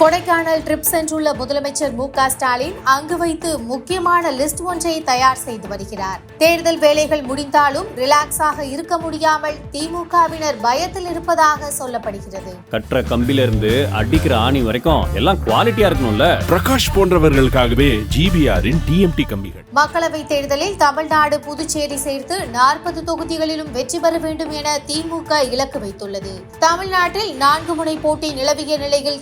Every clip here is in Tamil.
கொடைக்கானல் ட்ரிப் சென்றுள்ள முதலமைச்சர் மு க ஸ்டாலின் அங்கு வைத்து முக்கியமான லிஸ்ட் ஒன்றை தயார் செய்து வருகிறார். தேர்தல் வேலைகள் முடிந்தாலும் ரிலாக்ஸாக இருக்க முடியாமல் திமுகவினர் பயத்தில் இருப்பதாக சொல்லப்படுகிறது. கட்டுற கம்பில இருந்து அடிக்கிற ஆணி வரைக்கும் எல்லாம் குவாலிட்டியா இருக்கணும்ல? பிரகாஷ் போன்றவர்களுக்காகவே ஜிபிஆரின் டிஎம்டி கம்பிகள். மக்களவைத் தேர்தலில் தமிழ்நாடு புதுச்சேரி சேர்த்து நாற்பது தொகுதிகளிலும் வெற்றி பெற வேண்டும் என திமுக இலக்கு வைத்துள்ளது. தமிழ்நாட்டில் நான்கு முனை போட்டி நிலவிய நிலையில்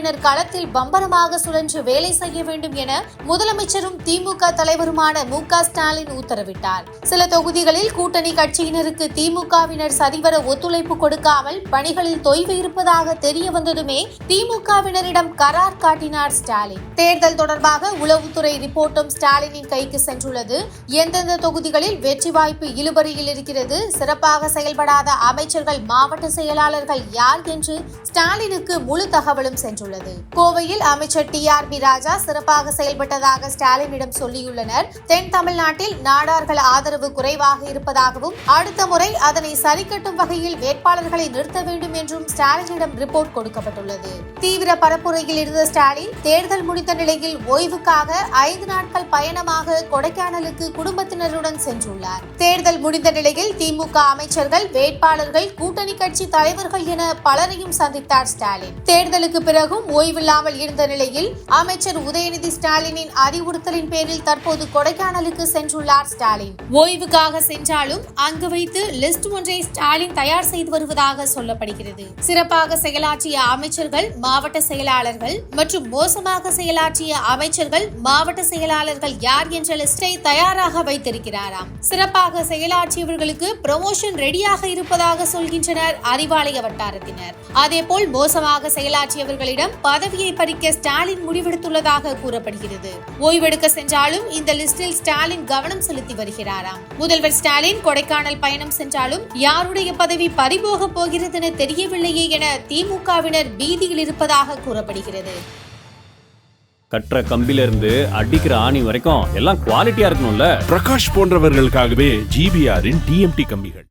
திமுகவினர் களத்தில் பம்பரமாக சுழன்று வேலை செய்ய வேண்டும் என முதலமைச்சரும் திமுக தலைவருமான மு ஸ்டாலின் உத்தரவிட்டார். சில தொகுதிகளில் கூட்டணி கட்சியினருக்கு திமுகவினர் சரிவர ஒத்துழைப்பு கொடுக்காமல் பணிகளில் தொய்வு இருப்பதாக தெரிய வந்ததுமே திமுகவினரிடம் கரார் காட்டினார் ஸ்டாலின். தேர்தல் தொடர்பாக உளவுத்துறை ரிப்போர்ட்டும் ஸ்டாலினின் கைக்கு சென்றுள்ளது. எந்தெந்த தொகுதிகளில் வெற்றி வாய்ப்பு இழுபறியில் இருக்கிறது சிறப்பாக செயல்படாத அமைச்சர்கள் மாவட்ட செயலாளர்கள் யார் என்று ஸ்டாலினுக்கு முழு தகவலும் சென்றுள்ளது. கோவையில் அமைச்சர் டி ஆர் பி ராஜா சிறப்பாக செயல்பட்டதாக ஸ்டாலினிடம் சொல்லியுள்ளனர். தென் தமிழ்நாட்டில் நாடார்கள் ஆதரவு குறைவாக இருப்பதாகவும் அடுத்த முறை அதனை சரிக்கட்டும் வகையில் வேட்பாளர்களை நிறுத்த வேண்டும் என்றும் ஸ்டாலினிடம் ரிப்போர்ட் கொடுக்கப்பட்டுள்ளது. தீவிர பரப்புரையில் இருந்த ஸ்டாலின் தேர்தல் முடிந்த நிலையில் ஓய்வுக்காக ஐந்து நாட்கள் பயணமாக கொடைக்கானலுக்கு குடும்பத்தினருடன் சென்றுள்ளார். தேர்தல் முடிந்த நிலையில் திமுக அமைச்சர்கள் வேட்பாளர்கள் கூட்டணி கட்சி தலைவர்கள் என பலரையும் சந்தித்தார் ஸ்டாலின். தேர்தலுக்கு பிறகும் ஓய்வில்லாமல் இருந்த நிலையில் அமைச்சர் உதயநிதி ஸ்டாலினின் அறிவுறுத்தலின் பேரில் தற்போது கொடைக்கானலுக்கு சென்றுள்ளார் ஸ்டாலின். ஓய்வுக்காக சென்றாலும் அங்கு வைத்து லிஸ்ட் ஒன்றை ஸ்டாலின் தயார் செய்து வருவதாக சொல்லப்படுகிறது. சிறப்பாக செயலாற்றிய அமைச்சர்கள் மாவட்ட செயலாளர்கள் மற்றும் மோசமாக செயலாற்றிய அமைச்சர்கள் மாவட்ட செயலாளர்கள் யார் என்ற லிஸ்டை தயாராக வைத்திருக்கிறாராம். சிறப்பாக செயலாற்றியவர்களுக்கு ப்ரமோஷன் ரெடியாக இருப்பதாக சொல்கின்றனர் அறிவாலய வட்டாரத்தினர். அதேபோல் மோசமாக செயலாற்றியவர்களிடம் முன்னால் பதவியை பறிக்க ஸ்டாலின் முடிவெடுத்துள்ளதாக கூறப்படுகிறது. ஓய்வெடுக்க சென்றாலும் இந்த லிஸ்டில் ஸ்டாலின் கவனம் செலுத்தி வருகிறாராம். முதல்வர் ஸ்டாலின் கொடைக்கானல் பயணம் சென்றாலும் யாருடைய பதவி பறிபோக போகிறது என தெரியவில்லையே என திமுகவினர் பீதியில் இருப்பதாக கூறப்படுகிறது. கற்ற கம்பில இருந்து அடிக்கிற ஆணி வரைக்கும் எல்லாம் குவாலிட்டியா இருக்கணும்ல. பிரகாஷ் போன்றவர்களுக்காகவே ஜிபிஆரின் டிஎம்டி கம்பிகள்.